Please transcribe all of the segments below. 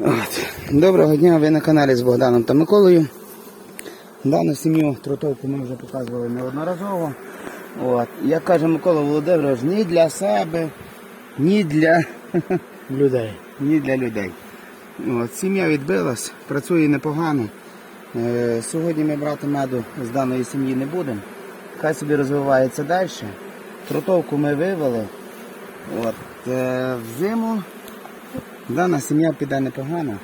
От. Доброго дня, ви на каналі з Богданом та Миколою. Дану сім'ю тротовку ми вже показували неодноразово. От. Як каже Микола Володимирович, ні для себе, ні для, людей. ні для людей. От. Сім'я відбилась, працює непогано. Е, сьогодні ми брати меду з даної сім'ї не будемо. Хай собі розвивається далі. Тротовку ми вивели. От. Е, в зиму Дана сім'я піде непогано.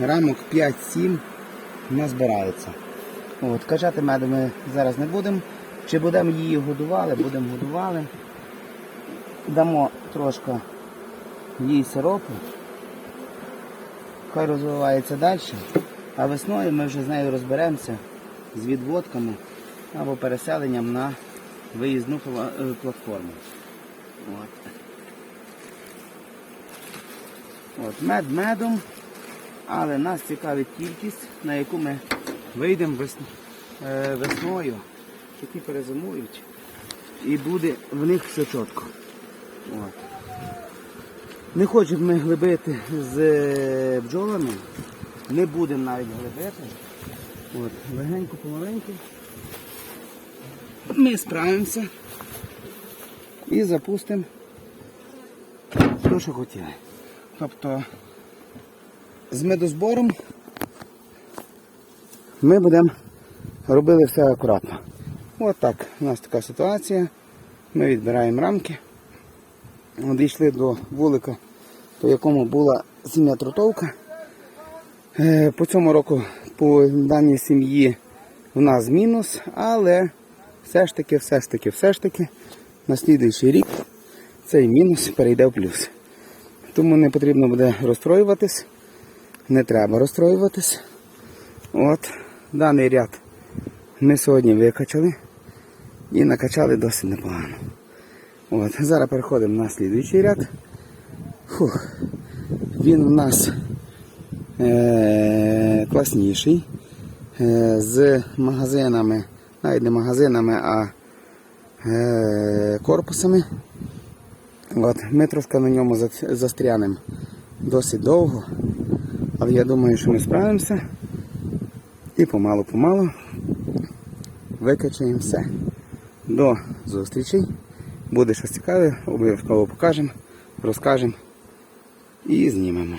Рамок 5-7 не збирається. От, качати меду ми зараз не будемо. Чи будемо її годували, будемо годували. Дамо трошки їй сиропу. Хай розвивається далі. А весною ми вже з нею розберемося з відводками або переселенням на виїзну платформу. От. От, мед медом, але нас цікавить кількість, на яку ми вийдемо вес... е, весною, які перезимують, і буде в них все чітко. От. Не хочемо ми глибити з е, бджолами, не будемо навіть глибити. От, легенько помаленьку. Ми справимося і запустимо що хотіли. Тобто з медозбором ми будемо робити все акуратно. От так у нас така ситуація. Ми відбираємо рамки. Дійшли до вулика, по якому була сім'я трутовка. Е, По цьому року по даній сім'ї в нас мінус, але все ж таки, все ж таки, все ж таки на слідуючий рік цей мінус перейде в плюс. Тому не потрібно буде розстроюватись. Не треба розстроюватись. От, даний ряд ми сьогодні викачали і накачали досить непогано. От, зараз переходимо на слідуючий ряд. Фух. Він у нас е- класніший. Е- з магазинами, навіть не магазинами, а е- корпусами. От, ми трошки на ньому застрянемо досить довго, але я думаю, що ми справимося і помалу-помалу викачаємо все. До зустрічей. Буде щось цікаве, обов'язково покажемо, розкажемо і знімемо.